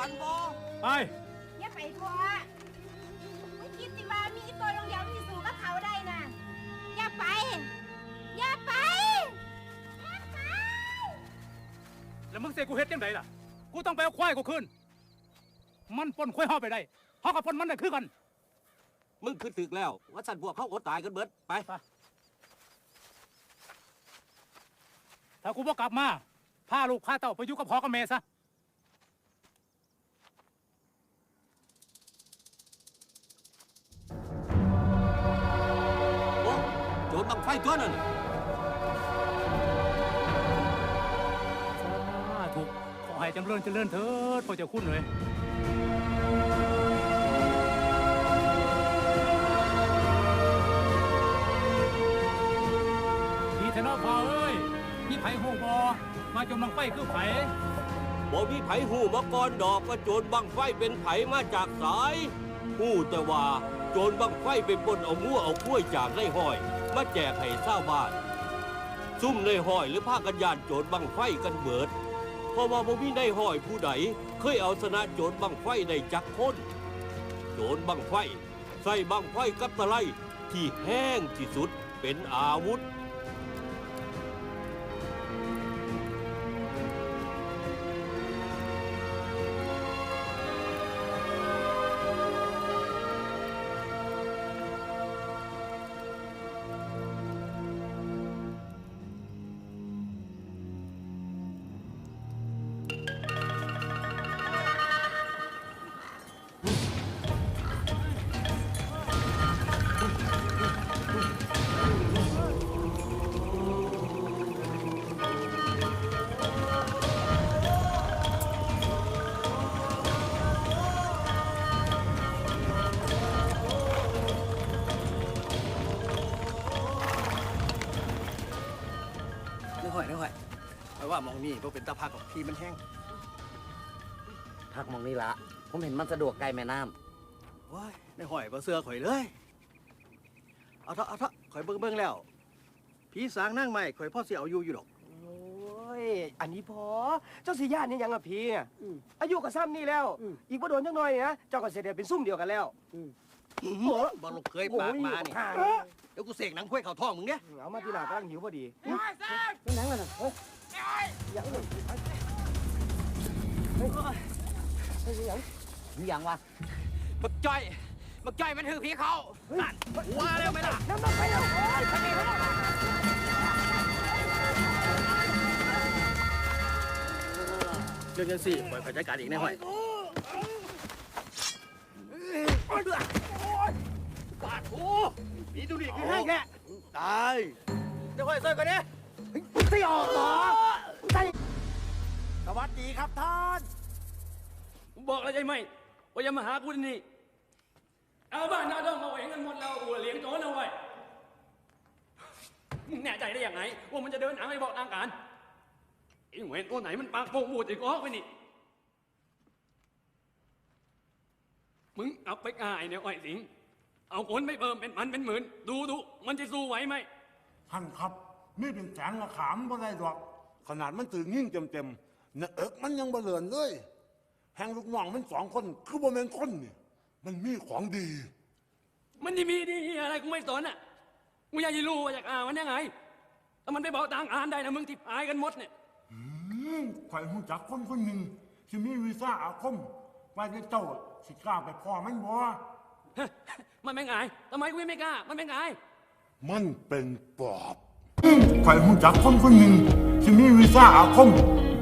กันบ่ไป อย่าไปทัวมึงคิดสิว่ามีอีตัวลงเดียวที่สู้กับเขาได้น่ะ อย่าไป อย่าไป อย่าไป แล้วมึงเสกกูเฮ็ดยังไงล่ะ กูต้องไปเอาควายกูคืนมันปล้นควายห่อไปได้ห่อกับปล้นมันได้คือกัน มึงคือถึกแล้ว ว่าสันพวกเขาอดตายกันเบิด ไป ถ้ากูบ่กลับมาพาลูกพาเต้าไปอยู่กับพ่อกับแม่ซะ บังไฟตัวนั้นสาธุขอให้จำเริญเจริญเถิดพ่อเจ้าคุณเลยดีเถอะเนาะพ่อเอ้ยมีไผโหบอมาจมบังไฟคือไผบ่มีไผหูมาก่อนดอกว่าโจรบังไฟเป็นไผมาจากสายหูแต่ว่าโจรบังไฟเป็นบนเอางัวเอากล้วยจากในห้อย มาแจกให้ชาวบ้าน ซุ่มในห้อยหรือผ้ากันยานโจรบังไฟกันเบิด เพราะว่าบ่มีในห้อยผู้ใดเคยเอาชนะโจรบังไฟได้จักคนโจรบังไฟ ใส่บังไฟกับตะไลที่แห้งที่สุดเป็นอาวุธ หอยนึกหอยเพราะว่ามองนี่พวกเป็นตาพักของพี่มันแห้งพักหมองนี้ละ ผมเห็นมันสะดวกใกล้แม่น้ว้ายนึกหอยบ่เสื้อข่อยเลย เอาเถอะเอาเถอะข่อยเบิ่งเบิ่งแล้วผีสางนั่งใหม่ข่อยพ่อสิเอาอยู่อยู่ดอก โอ้ย อันนี้พอ เจ้าสิย่านนี่ยังอะพี่เนี่ยอายุกับซ้ำนี่แล้วอีกบ่โดนจังหน่อยนะ เจ้าก็เสได็จเป็นซุ่มเดียวกันแล้วโอ้บ่ลูกเคยปากมานี่ โอ้ย เดี๋ยวกูเสกหนังกล้วยเข่าท้องมึงเนี่ยเอามาทีหลังกำลังหิวพอดีำนั่งเลยนะเฮ้ยยังเลยมีอย่างวะบักจ้อยบักจ้อยมันถือผีเขานั่นว่าแล้วไหมล่ะน้ำมันไปแล้วโอ้ยไปนี่แล้วเรื่องยังสี่ข่อยข่อยจัดการเองในหอย ผีดูดิคือแห้งแค่ตายเดี๋ยวข่อยเสิร์ฟก่อนเนี่ยสิออกหรอใส่สวัสดีครับท่านผมบอกแล้วใช่ไหมว่าอย่ามาหากูที่นี่เอาบ้านนาดองเอาเองกันหมดแล้วกูเลี้ยงโจรเอาไว้มึงแน่ใจได้ยังไงว่ามันจะเดินทางไปบอกทางการไอ้เวนตัวไหนมันปากโป่งบูดอีกออกไปนี่มึงเอาไปกายเนี่ยไอ้สิง เอาคนไปเพิ่มเป็นพันเป็นหมื่นดูดูมันจะสู้ไหวไหมท่านครับนี่เป็นแสนละขามบ่ได้ดอก ขนาดมันตื่นยิ่งเต็มๆเนื้อเอิกมันยังบ่เลือนเลยแหงลูกน้องมันสองคนคือบ่แม่นคนนี่มันมีของดี มันที่มีดีอะไรกูไม่สนอะกูอยากจะรู้ว่าจากอ่ามันยังไงถ้ามันไปบอกทางการได้นะมึงที่หายกันหมดเนี่ยอืมข่อยหูจักคนคนหนึ่งที่มีวีซ่าอาคมว่าจะเจ้าสิกล้าไปพ่อมันบ่ มันไม่ไงายทำไมกูไม่กล้า มันไม่ไงาย มันเป็นปอบข่อยหูจักคนคนหนึ่งที่มีวีซ่าอาคม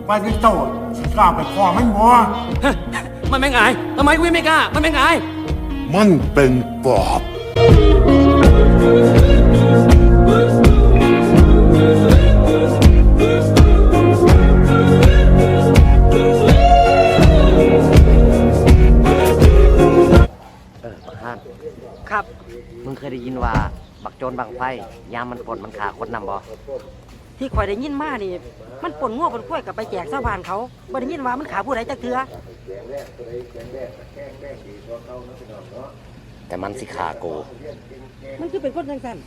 ว่าจะเจ้าสิกล้าไปพ่อมันบ่มันไม่ไงายทำไมกูไม่กล้า มันไม่ไงาย มันเป็นปอบ เออบักห้าน ครับ มึงเคยได้ยินว่า บักโจรบังไฟยามมันปล้นมันขาคนนำบ่ที่ข่อยได้ยินมานี่ มันปนง้วปนกล้วยกับไปแจกชาวบ้านเขาบ่ได้ยินว่ามันขาผู้ใดจักเทือแต่มันสิขากู มันคือเป็นคนจังซั่น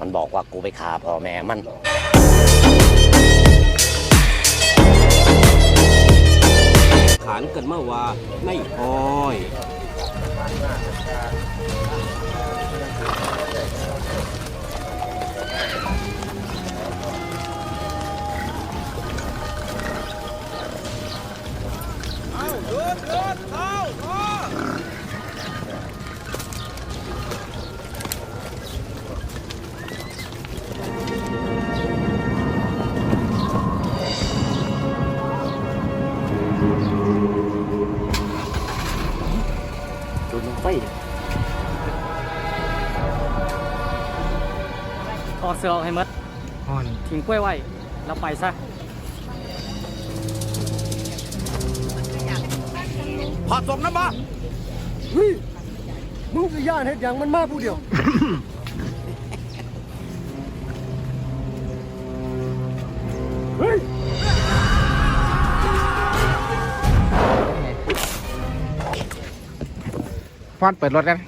มันบอกว่ากูไปขาพ่อแม่มันขขานกันมาว่าในห้อย โด เสื้อออกให้หมดทิ้งกล้วยไว้แล้วไปซะพาส่งน้ำมาเฮ้ยมึงสิย่านเฮ็ดหยังมันมาผู้เดียว เฮ้ยพอนเปิดรถกัน